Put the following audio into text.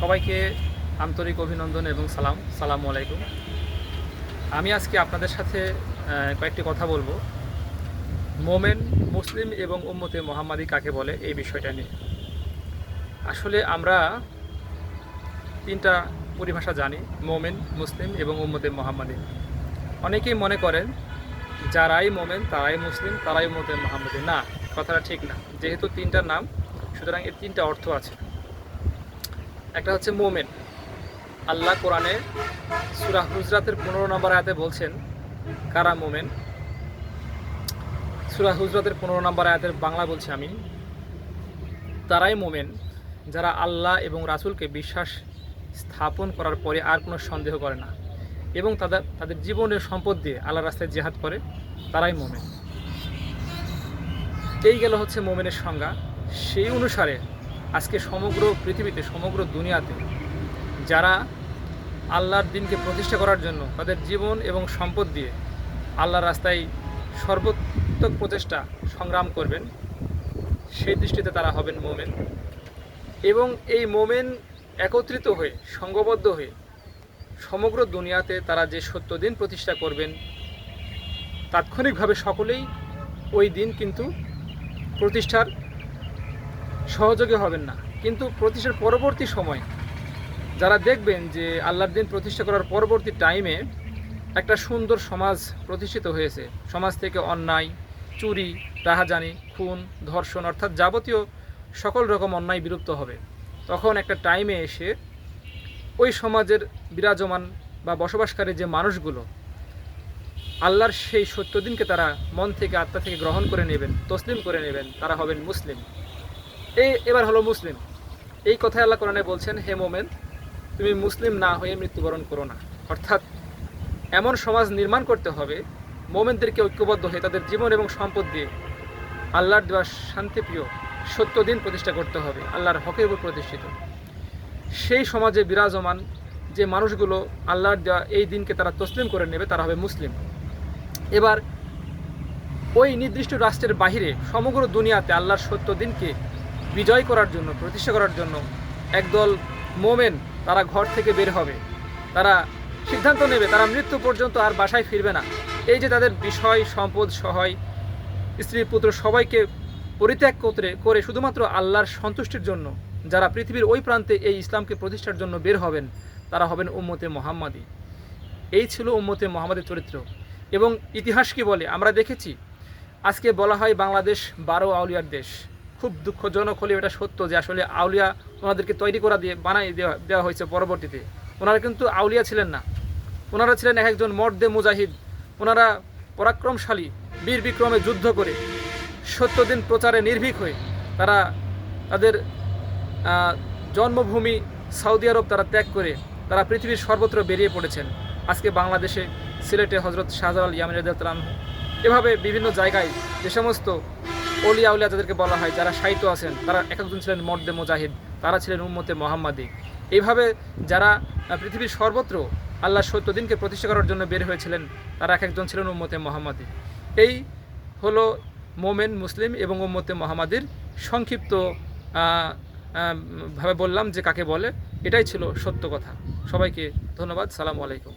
সবাইকে আন্তরিক অভিনন্দন এবং সালাম। সালাম আলাইকুম। আমি আজকে আপনাদের সাথে কয়েকটি কথা বলব। মোমেন মুসলিম এবং উম্মতে মোহাম্মদী কাকে বলে এই বিষয়টা নিয়ে। আসলে আমরা তিনটা পরিভাষা জানি, মোমেন, মুসলিম এবং উম্মতে মোহাম্মদী। অনেকেই মনে করেন, যারাই মোমেন, তারাই মুসলিম, তারাই উম্মতে মোহাম্মদী। না, কথাটা ঠিক না। যেহেতু তিনটা নাম, সুতরাং এর তিনটা অর্থ আছে। একটা হচ্ছে মোমেন। আল্লাহ কোরআনে সুরা হুজরাতের পনেরো নম্বর আয়াতে বলছেন, কারা মোমেন? সুরা হুজরাতের পনেরো নম্বর আয়াতের বাংলা বলছি আমি। তারাই মোমেন যারা আল্লাহ এবং রাসুলকে বিশ্বাস স্থাপন করার পরে আর কোনো সন্দেহ করে না এবং তাদের তাদের জীবনের সম্পদ দিয়ে আল্লাহ রাস্তায় জেহাদ করে, তারাই মোমেন। এই গেল হচ্ছে মোমেনের সংজ্ঞা। সেই অনুসারে আজকে সমগ্র পৃথিবীতে, সমগ্র দুনিয়াতে যারা আল্লাহর দিনকে প্রতিষ্ঠা করার জন্য তাদের জীবন এবং সম্পদ দিয়ে আল্লাহর রাস্তায় সর্বোত্তক প্রচেষ্টা সংগ্রাম করবেন, সেই দৃষ্টিতে তারা হবেন মোমেন। এবং এই মোমেন একত্রিত হয়ে সংঘবদ্ধ হয়ে সমগ্র দুনিয়াতে তারা যে সত্য দিন প্রতিষ্ঠা করবেন, তাৎক্ষণিকভাবে সকলেই ওই দিন কিন্তু প্রতিষ্ঠার সহযোগী হবেন না। কিন্তু প্রতিষ্ঠার পরবর্তী সময় যারা দেখবেন যে আল্লাহর দিন প্রতিষ্ঠা করার পরবর্তী টাইমে একটা সুন্দর সমাজ প্রতিষ্ঠিত হয়েছে। সমাজ থেকে অন্যায়, চুরি, রাহাজানি, খুন, ধর্ষণ অর্থাৎ যাবতীয় সকল রকম অন্যায় বিলুপ্ত হবে। তখন একটা টাইমে এসে ওই সমাজের বিরাজমান বা বসবাসকারী যে মানুষগুলো, আল্লাহর সেই সত্য দিনকে তারা মন থেকে, আত্মা থেকে গ্রহণ করে নেবেন, তসলিম করে নেবেন, তারা হবেন মুসলিম। এই, এবার হলো মুসলিম। এই কথায় আল্লাহ কোরআনে বলছেন, হে মোমেন, তুমি মুসলিম না হয়ে মৃত্যুবরণ করো না। অর্থাৎ এমন সমাজ নির্মাণ করতে হবে, মোমেনদেরকে ঐক্যবদ্ধ হয়ে তাদের জীবন এবং সম্পদ দিয়ে আল্লাহর দেওয়া শান্তিপ্রিয় সত্য দিন প্রতিষ্ঠা করতে হবে, আল্লাহর হকের উপর প্রতিষ্ঠিত। সেই সমাজে বিরাজমান যে মানুষগুলো আল্লাহর দেওয়া এই দিনকে তারা তসলিম করে নেবে, তারা হবে মুসলিম। এবার ওই নির্দিষ্ট রাষ্ট্রের বাহিরে, সমগ্র দুনিয়াতে আল্লাহর সত্য দিনকে বিজয় করার জন্য, প্রতিষ্ঠা করার জন্য একদল মোমেন তারা ঘর থেকে বের হবে। তারা সিদ্ধান্ত নেবে, তারা মৃত্যু পর্যন্ত আর বাসায় ফিরবে না। এই যে তাদের বিষয়, সম্পদ, সহায়, স্ত্রী, পুত্র সবাইকে পরিত্যাগ করতে, করে শুধুমাত্র আল্লাহর সন্তুষ্টির জন্য যারা পৃথিবীর ওই প্রান্তে এই ইসলামকে প্রতিষ্ঠার জন্য বের হবেন, তারা হবেন উম্মতে মোহাম্মদী। এই ছিল উম্মতে মোহাম্মদের চরিত্র। এবং ইতিহাস কি বলে? আমরা দেখেছি, আজকে বলা হয় বাংলাদেশ বারো আউলিয়ার দেশ। খুব দুঃখজনক হলেও এটা সত্য যে আসলে আউলিয়া ওনাদেরকে তৈরি করা দিয়ে, বানাই দেওয়া দেওয়া হয়েছে পরবর্তীতে। ওনারা কিন্তু আউলিয়া ছিলেন না। ওনারা ছিলেন এক একজন মর্দে মুজাহিদ। ওনারা পরাক্রমশালী, বীর বিক্রমে যুদ্ধ করে, সত্যদিন প্রচারে নির্ভীক হয়ে তারা তাদের জন্মভূমি সৌদি আরব তারা ত্যাগ করে তারা পৃথিবীর সর্বত্র বেরিয়ে পড়েছেন। আজকে বাংলাদেশে সিলেটে হজরত শাহজালাল ইয়ামিন এভাবে বিভিন্ন জায়গায় যে সমস্ত অলিয়া উলিয়া যাদেরকে বলা হয়, যারা সাহিত্য আছেন, তারা এক একজন ছিলেন মর্দে মুজাহিদ, তারা ছিলেন উম্মতে মোহাম্মদী। এইভাবে যারা পৃথিবীর সর্বত্র আল্লাহ সত্য দিনকে প্রতিষ্ঠা করার জন্য বের হয়েছিলেন, তারা এক একজন ছিলেন উম্মতে মোহাম্মদী। এই হলো মোমেন মুসলিম এবং উম্মতে মোহাম্মদীর সংক্ষিপ্ত ভাবে বললাম যে কাকে বলে, এটাই ছিল সত্য কথা। সবাইকে ধন্যবাদ, সালামু আলাইকুম।